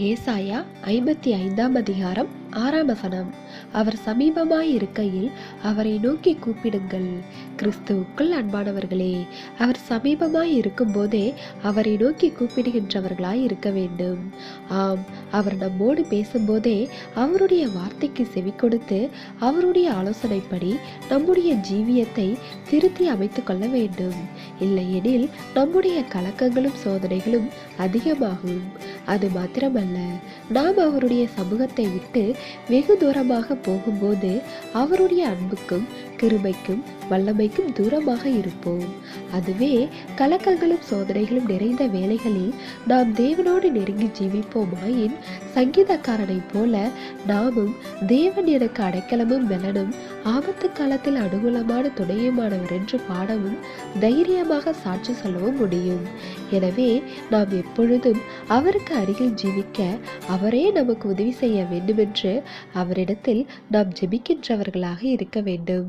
ஏசாயா ஐம்பத்தி ஐந்தாம் அதிகாரம் ஆறாம் வசனம். அவர் சமீபமாய் இருக்கையில் அவரை நோக்கி கூப்பிடுங்கள். கிறிஸ்துவுக்குள் அன்பானவர்களே அவர் சமீபமாய் இருக்கும்போதே அவரை நோக்கி கூப்பிடுகின்றவர்களாய் இருக்க வேண்டும். ஆம் அவர் நம்மோடு பேசும்போதே அவருடைய வார்த்தைக்கு செவி கொடுத்து அவருடைய ஆலோசனைப்படி நம்முடைய ஜீவியத்தை திருத்தி அமைத்து கொள்ள வேண்டும். இல்லையெனில் நம்முடைய கலக்கங்களும் சோதனைகளும் அதிகமாகும். அது மாத்திரமல்ல நாம் அவருடைய சமூகத்தை விட்டு வெகு தூரமாக போகும்போது அவருடைய அன்புக்கும் கிருபைக்கும் வல்லமைக்கும் தூரமாக இருப்போம். அதுவே கலக்கங்களும் சோதனைகளும் நிறைந்த வேலைகளில் நாம் தேவனோடு நெருங்கி ஜீவிப்போமாயின் சங்கீதக்காரனைப் போல நாமும் தேவன் எனக்கு அடைக்கலமும் பலனும் ஆபத்து காலத்தில் அனுகூலமான துணையுமானவர் என்று பாடவும் தைரியமாக சாட்சி சொல்லவும் முடியும். எனவே நாம் எப்பொழுதும் அவருக்கு அருகில் ஜீவிக்க அவரே நமக்கு உதவி செய்ய வேண்டுமென்று அவரிடத்தில் நாம் ஜெபிக்கின்றவர்களாக இருக்க வேண்டும்.